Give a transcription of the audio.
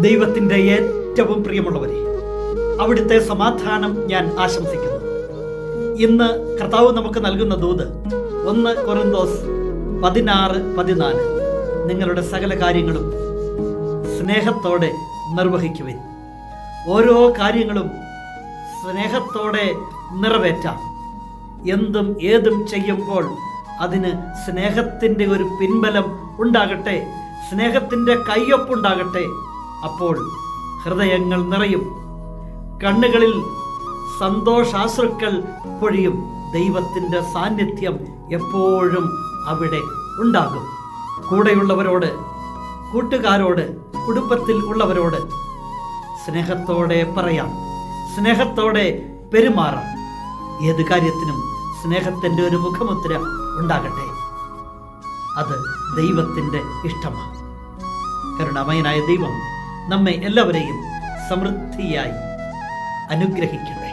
ദൈവത്തിന്റെ ഏറ്റവും പ്രിയമുള്ളവരെ അവിടുത്തെ സമാധാനം ഞാൻ ആശംസിക്കുന്നു. ഇന്ന് കർത്താവ് നമുക്ക് നൽകുന്ന ദൂത് ഒന്ന് കൊറിന്തോസ് പതിനാറ് പതിനാല്. നിങ്ങളുടെ സകല കാര്യങ്ങളും സ്നേഹത്തോടെ നിർവഹിക്കുവിൻ. ഓരോ കാര്യങ്ങളും സ്നേഹത്തോടെ നിറവേറ്റാം. എന്തും ഏതും ചെയ്യുമ്പോൾ അതിന് സ്നേഹത്തിന്റെ ഒരു പിൻബലം ഉണ്ടാകട്ടെ സ്നേഹത്തിന്റെ കയ്യൊപ്പുണ്ടാകട്ടെ അപ്പോൾ ഹൃദയങ്ങൾ നിറയും. കണ്ണുകളിൽ സന്തോഷാശ്രുക്കൾ പൊഴിയും. ദൈവത്തിന്റെ സാന്നിധ്യം എപ്പോഴും അവിടെ ഉണ്ടാകും. കൂടെയുള്ളവരോട് കൂട്ടുകാരോട് കുടുംബത്തിൽ ഉള്ളവരോട് സ്നേഹത്തോടെ പറയാം. സ്നേഹത്തോടെ പെരുമാറാം. ഏത് കാര്യത്തിനും സ്നേഹത്തിന്റെ ഒരു മുഖമുദ്ര ഉണ്ടാകട്ടെ. അത് ദൈവത്തിന്റെ ഇഷ്ടമാണ്. കരുണാമയനായ ദൈവം നമ്മെ എല്ലാവരെയും സമൃദ്ധിയായി അനുഗ്രഹിക്കട്ടെ.